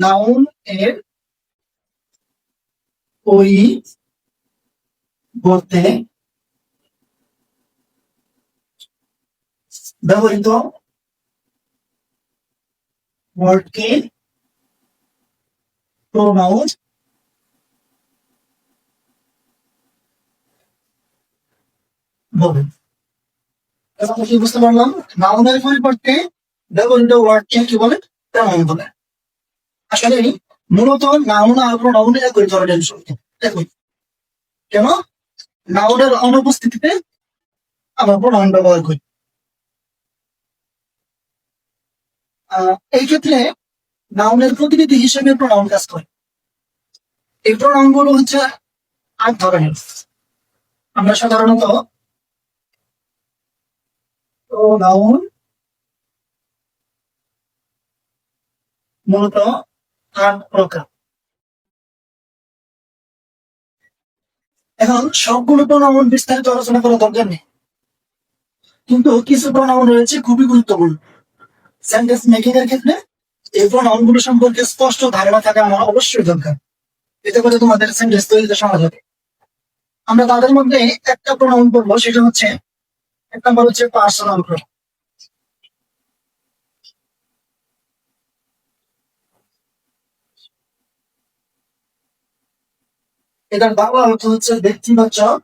Noun এর ওই বলতে ব্যবহৃত ওয়ার্ডকে প্রোনাউন বলে। এবং কি বুঝতে পারলাম? নাউনের পরিবর্তে ব্যবহৃত ওয়ার্ডকে কি বলে? প্রোনাউন বলে। আসলে মূলত নাউন আর প্রোনাউন একই ধরনের শব্দ একই কেন? নাউনের অনুপস্থিতিতে আমরা প্রোনাউন ব্যবহার করি। এই ক্ষেত্রে নাউনের প্রতিনিধি হিসেবে প্রোনাউন কাজ করে। এই প্রোনাউনগুলো হচ্ছে আট ধরনের। আমরা সাধারণত প্রোনাউন মূলত আট প্রকার এখন সবগুলো প্রোনাউন বিস্তারিত আলোচনা করার দরকার নেই। কিন্তু কিছু প্রোনাউন রয়েছে খুবই গুরুত্বপূর্ণ। সেন্টেন্স মেকিং এর ক্ষেত্রে এই প্রোনাউনগুলো সম্পর্কে স্পষ্ট ধারণা থাকা আমার অবশ্যই দরকার। এতে করে তোমাদের সেন্টেন্স তৈরিতে সহজ হবে। আমরা তাদের মধ্যে একটা প্রোনাউন পড়ব, সেটা হচ্ছে, এক নম্বর হচ্ছে পার্সোনাল প্রোনাউন এটার বাংলা অর্থ হচ্ছে ব্যক্তিবাচক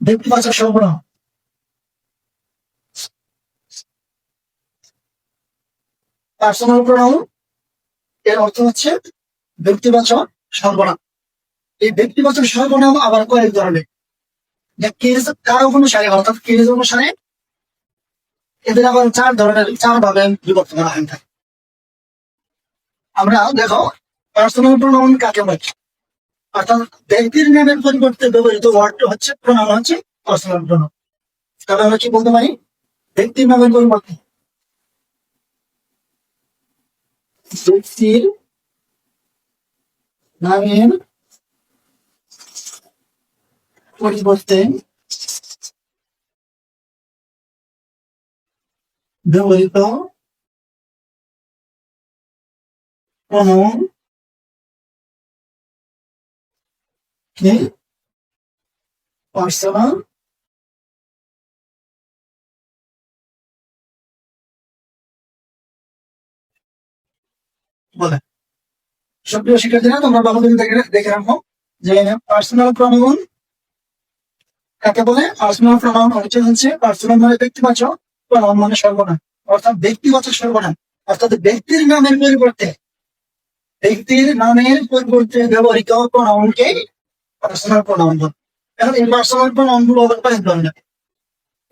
ব্যক্তিবাচক সর্বনাম। পার্সোনাল প্রোনাউন এর অর্থ হচ্ছে ব্যক্তিবাচক সর্বনাম। এই ব্যক্তিবাচক সর্বনাম আবার কয়েক ধরনের। কেস কার অনুসারে, অর্থাৎ কেস অনুসারে, এদের আবার চার ধরনের, চার ভাবে বিভক্ত করা হয়ে থাকে। আমরা দেখো পার্সোনাল প্রোনাউন কাকে বলে? অর্থাৎ ব্যক্তির নামের পরিবর্তে ব্যবহৃত ওয়ার্ড হচ্ছে প্রোনাউন হচ্ছে পার্সোনাল প্রোনাউন তবে আমরা কি বলতে পারি? ব্যক্তির নামের পরিবর্তে ব্যক্তির নামের পরিবর্তে ব্যবহৃত প্রোনাউন কে পার্সোনাল বলে। সক্রিয় শিক্ষার্থীরা, তোমরা ভালো করে দেখে রাখো। যে পার্সোনাল প্রোনাউন কাকে বলে? পার্সোনাল প্রোনাউন হচ্ছে হচ্ছে পার্সোনাল মানে ব্যক্তিবাচক প্রোনাউন মানে সর্বনাম। অর্থাৎ ব্যক্তিবাচক সর্বনাম। অর্থাৎ ব্যক্তির নামের পরিবর্তে ব্যক্তির নামের পরিবর্তে ব্যবহৃত প্রোনাউনকে পার্সোনাল বলে। এখন এই পার্সোনাল প্রোনাউনগুলো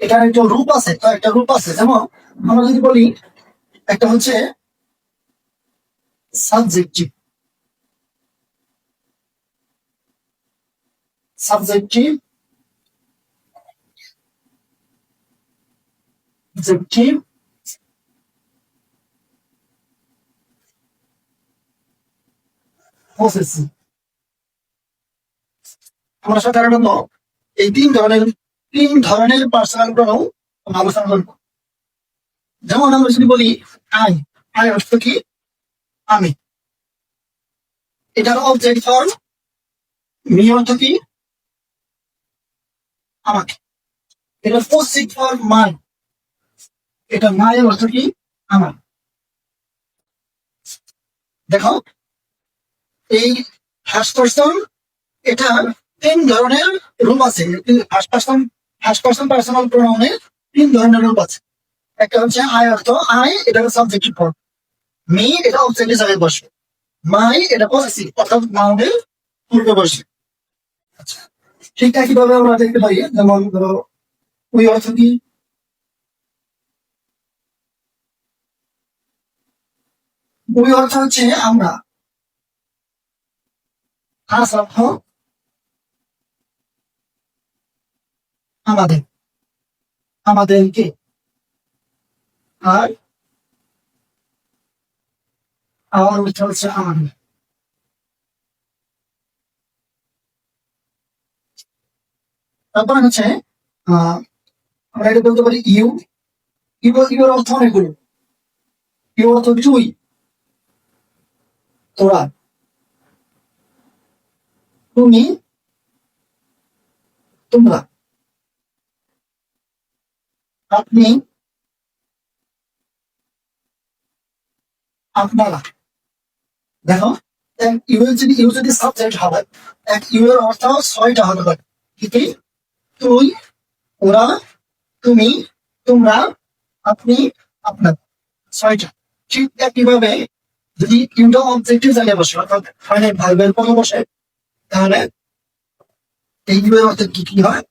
এটার একটা রূপ আছে, কয়েকটা রূপ আছে। যেমন আমরা যদি বলি, একটা হচ্ছে সাবজেক্টিভ। সাবজেক্টিভ সাবজেক্টিভ পসেসিভ আমরা সাধারণত এই তিন ধরনের তিন ধরনের পার্সোনাল প্রোনাউন আলোচনা করব। যেমন আমরা যদি বলি আই আই অর্থ কি? আমি। এটার অবজেক্ট ফর্ম মি অর্থ কি? আমাকে। এটা পসিভ ফর্ম মাই এটা মায়ের অর্থ কি? আমার। দেখো এই ফার্স্ট পার্সন এটা তিন ধরনের রূপ আছে। ফার্স্ট পার্সন পার্সোনাল প্রোনাউনের তিন ধরনের রূপ আছে। একটা হচ্ছে আই অর্থ আই এটা সাবজেক্টিভ ফর্ম মি, এটা অবজেক্ট হিসাবে বসে মাই, এটা পসেসিভ অর্থাৎ নাউনের পূর্বে বসে আচ্ছা ঠিক একইভাবে আমরা দেখতে পাই, যেমন ধরো, ওই অর্থ কি? ওই অর্থ হচ্ছে আমরা। আস অর্থ আমাদের আমাদেরকে আর আমার অর্থ হচ্ছে আমাদের তারপরে হচ্ছে আমরা এটা বলতে পারি ইউ। ইউর অর্থ অনেকগুলো। ইউ অর্থ তুই তোরা। তুমি তোমরা। আপনি আপনারা। দেখো, এক ইউ যদি ইউ যদি সাবজেক্ট এক ইউ এর অর্থ ছয়টা হতে পারে। কি? তুই, ওরা, তুমি, তোমরা, আপনি, আপনার। ছয়টা। ঠিক একইভাবে যদি ইউটা অবজেক্টিভ জায়গায় বসে, অর্থাৎ ফাইনাল ভাইবের পরে বসে তাহলে এই এর অর্থ কি কি হয়?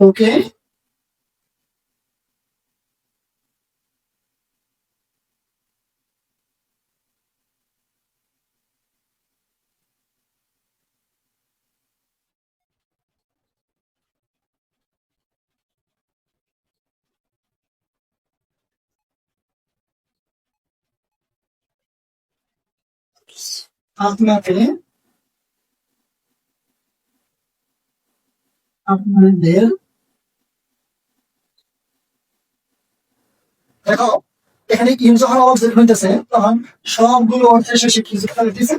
ওকে আপনাকে আপনাদের দেখো, এখানে ইউ যখন হইতেছে, তখন সবগুলো অর্থের শেষে কি যুক্ত হইতেছে?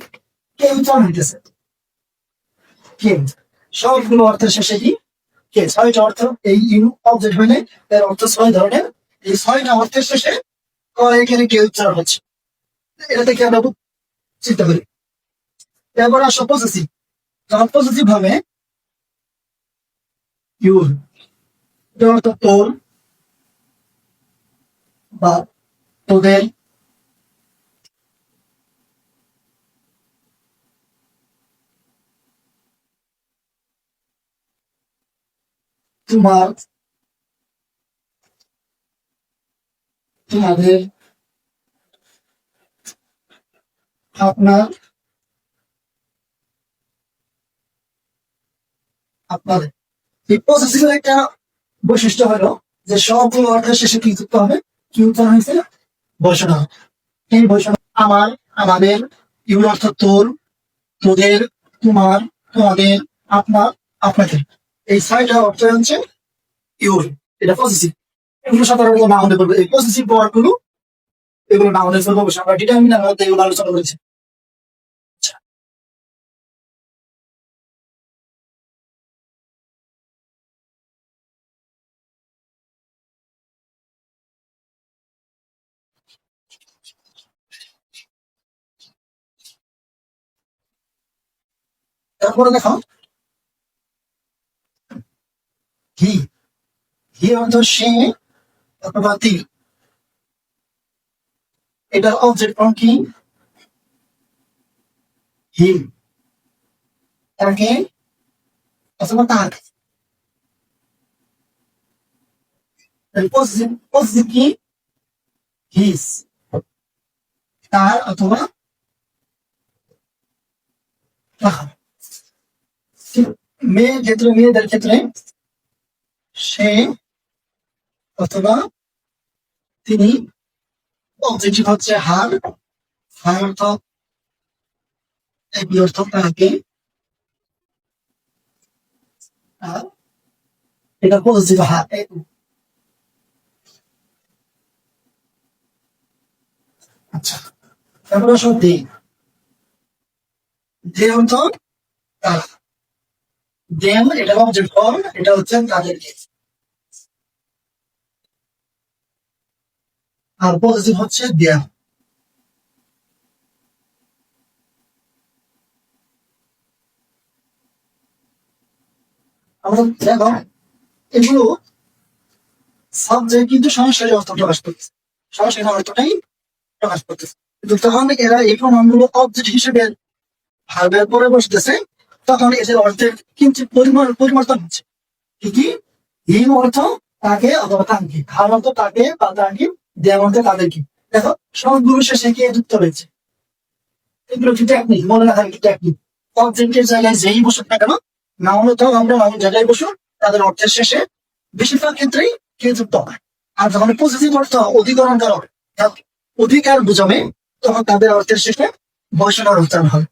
হইতেছে। সবগুলো অর্থের শেষে কি? কে ছয়টা অর্থ, এই ইউ অবজেক্ট হইলে এর অর্থ ছয় ধরনের। এই ছয়টা অর্থের শেষে এখানে কে উচ্চারণ হচ্ছে। এটা থেকে আমরা চিন্তা করি? এরপর আসো পজিটিভ যখন পজিটিভ হবে ইউর তোর বা তোদের তোমার তোমাদের আপনার আপনাদের এই পজিটিভের একটা বৈশিষ্ট্য হলো যে সবগুলো অর্থের শেষে কি যুক্ত হবে? কি উচ্চারণ হয়েছে? বৈষণা এই বৈষণা আমার, আমাদের ইউর অর্থ তোর, তোদের, তোমার, তোমাদের, আপনার, আপনাদের। এই ছয়টা অর্থ হচ্ছে ইউর এটা পজিটিভ এগুলো সাধারণত না হতে পারবে এই পজিটিভ ওয়ার্ডগুলো, এগুলো না পারবে অবশ্যই আমরা ডিটারমিনার মধ্যে এগুলো আলোচনা করেছি। তারপরে দেখো। হি হি অর্থ সে অথবা তি এটার অবজেক্ট ফর্ম কি? হি তাকে অথবা তার। কি? হিস তার অথবা তাহার মেয়ের ক্ষেত্রে মেয়েদের ক্ষেত্রে, সে অথবা তিনি অবজেক্টিভ হচ্ছে হার হার অর্থ একই অর্থ তাকে এটা পজিটিভ হার আচ্ছা তারপরে দে। দে অর্থ তারা দেন এটা অবজেক্ট ফর্ম এটা হচ্ছে তাদেরকে। আর পজিটিভ হচ্ছে দেয়া আমরা দেখো, এগুলো সাবজেক্ট কিন্তু সরাসরি অর্থ প্রকাশ করতেছে। সরাসরি অর্থটাই প্রকাশ করতেছে। কিন্তু তখন এরা এই প্রমাণগুলো অবজেক্ট হিসেবে ভার্বের পরে বসতেছে। তখন এদের অর্থের কিঞ্চিত পরিমাণ, পরিবর্তন হচ্ছে। কি কি? হিম অর্থ তাকে অথবা তাকে খান অর্থ তাকে বা তাকে দেওয়া অর্থ তাদেরকে। দেখো, সবগুলো শেষে গিয়ে যুক্ত হয়েছে এগুলো কি টেকনিক মনে রাখা কি টেকনিক অবজেক্টের জায়গায় যেই বসুক না কেন না হলে তো আমরা নামের জায়গায় বসুন তাদের অর্থের শেষে বেশিরভাগ ক্ষেত্রেই কে যুক্ত হয়। আর যখন পজিটিভ অর্থ অধিকরণ কারক অধিকার বুঝাবে, তখন তাদের অর্থের শেষে বৈষণার উচ্চারণ হয়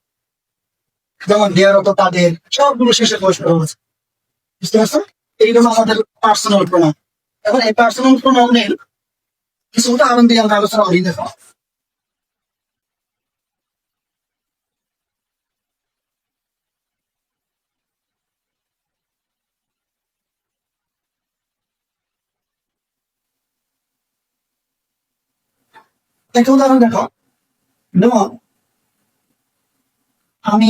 যেমন দেয়ার অর্থ তাদের সবগুলো শেষে বৈষণ হচ্ছে বুঝতে পারছ এই হলো আমাদের পার্সোনাল প্রোনাউন এখন এই পার্সোনাল প্রোনাউনের কিছু উদাহরণ দিয়ে আমরা আলোচনা করি, দেখো। একটা উদাহরণ দেখো। আমি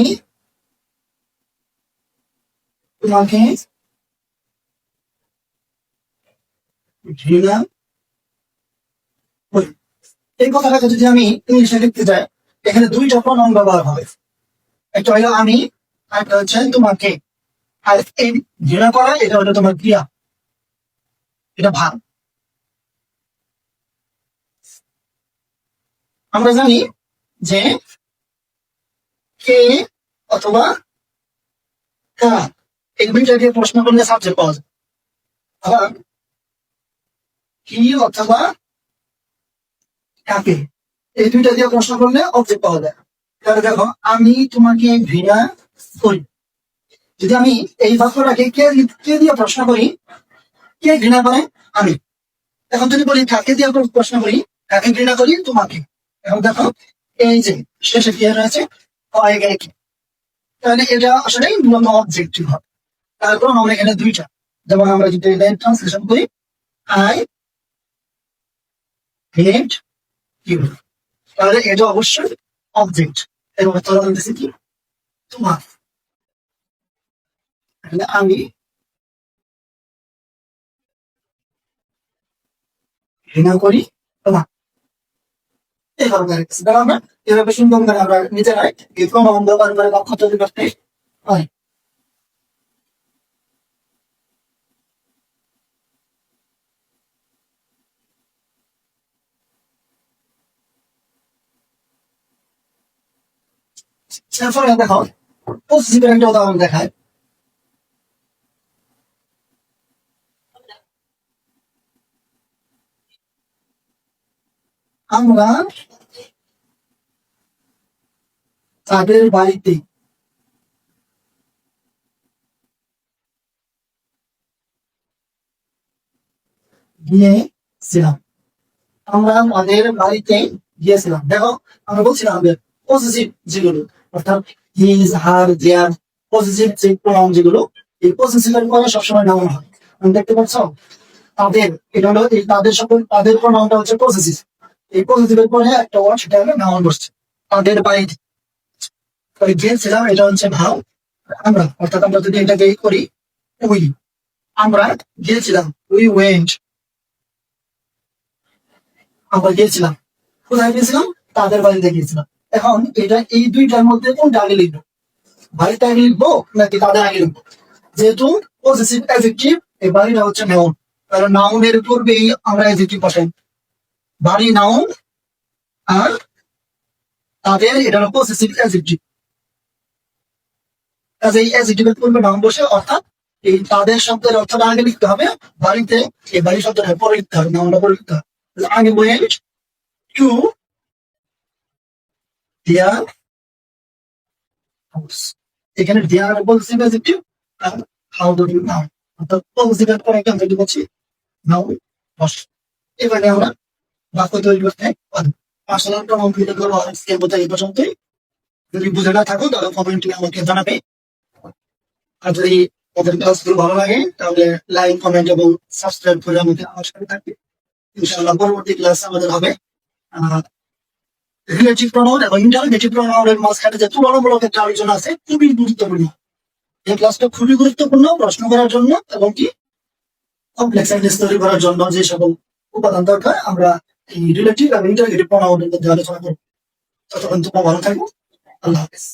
তোমাকে ঘৃণা এই কথাটা যদি আমি ইংলিশে লিখতে যাই এখানে দুইটা প্রণাম ব্যবহার হবে। একটা হলো আমি একটা হচ্ছে তোমাকে। আর এই ঘৃণা করা এটা হলো তোমার ক্রিয়া। এটা ভাব আমরা জানি যে কে অথবা কারা এই দিয়ে প্রশ্ন করলে সাবজেক্ট পাওয়া যায়। অথবা কাকে? এই দুইটা দিয়ে প্রশ্ন করলে অবজেক্ট পাওয়া যায়। তাহলে দেখো, আমি তোমাকে ঘৃণা করি। যদি আমি এই বাক্যটাকে কে কে দিয়ে প্রশ্ন করি? কে ঘৃণা করে? আমি। এখন যদি বলি কাকে দিয়ে প্রশ্ন করি? কাকে ঘৃণা করি? তোমাকে। এখন দেখো, এই যে, শেষে কি রয়েছে? তাহলে এটা আসলে মূলত অবজেক্টিভ হবে। তারপর আমরা এখানে দুইটা। যেমন আমরা যদি ট্রান্সলেশন করি আই ইউ তাহলে এটা অবশ্যই অবজেক্ট এবং তোরা বলতেছি কি? তোমার। আমি ঘৃণা করি তোমার। এই আমরা এভাবে সুন্দর আমরা নিজেরাই প্রমাণ ব্যবহার করে লক্ষ তৈরি করতে হয় তারপরে দেখো পজিটিভের একটা উদাহরণ দেখায়। আমরা তাদের বাড়িতে গিয়েছিলাম আমরা আমাদের বাড়িতে গিয়েছিলাম। দেখো, আমরা বলছিলাম যেগুলো অর্থাৎ হিজ হার দেয়ার পজিটিভ যে প্রণাম যেগুলো, এই পজিটিভের পরে সবসময় নাউন হয়। তুমি দেখতে পাচ্ছ? তাদের, এটা হলো তাদের সকল, তাদের প্রণামটা হচ্ছে পজিটিভ এই পজিটিভের পরে একটা ওয়ার্ড সেটা হলো নাউন বসছে। তাদের বাড়িতে তাই গিয়েছিলাম এটা হচ্ছে ভাও, আমরা, অর্থাৎ আমরা যদি এটাকে করি উই আমরা গিয়েছিলাম উই ওয়েন্ট আমরা গিয়েছিলাম কোথায় গিয়েছিলাম তাদের বাড়িতে গিয়েছিলাম এখন এটা এই দুইটার মধ্যে কোনটা আগে লিখব? বাড়িতে আগে লিখব নাকি তাদের আগে লিখব? যেহেতু পজিটিভ অ্যাজেক্টিভ এই বাড়িটা হচ্ছে নাউন কারণ নাউনের পূর্বেই আমরা অ্যাজেক্টিভ বসাই। বাড়ি নাউন আর তাদের এটা হলো পজিটিভ অ্যাজেক্টিভ কাজে এই অ্যাজেক্টিভের পূর্বে নাউন বসে, অর্থাৎ এই তাদের শব্দের অর্থটা আগে লিখতে হবে, বাড়িতে এই বাড়ি শব্দটা পরে লিখতে হবে নাউনটা পরে লিখতে হবে। আগে ওয়েন্ট টু দেয়ার হাউস। এখানে দেয়ার পজিটিভ অ্যাডজেক্টিভ আর হাউ ডু ইউ নাও অর্থাৎ পজিটিভ এর পরে একটা যদি বলছি নাও বস। এবারে আমরা বাক্য তৈরি করতে পারি। পার্সোনাল প্রোনাউন ভিডিও করব আজকে বোঝা এই পর্যন্তই। যদি বুঝে না থাকো, তাহলে কমেন্টে আমাকে জানাবে। আর যদি ওদের ক্লাসগুলো ভালো লাগে, তাহলে লাইক কমেন্ট এবং সাবস্ক্রাইব করে আমাকে আমার সাথে থাকবে। ইনশাআল্লাহ পরবর্তী ক্লাস আমাদের হবে। আহ রিলেটিভ প্রোনাউন এবং মাঝখানে যে তুলনামূলক একটা আলোচনা আছে, খুবই গুরুত্বপূর্ণ। এই ক্লাসটা খুবই গুরুত্বপূর্ণ প্রশ্ন করার জন্য এবং কি কমপ্লেক্স সেন্টেন্স তৈরি করার জন্য যে উপাদান দরকার, আমরা এই রিলেটিভ এবং ইন্টারনেটিভ প্রনাউনের মধ্যে আলোচনা করব। ততক্ষণ তোমরা ভালো থাকো। আল্লাহ হাফেজ।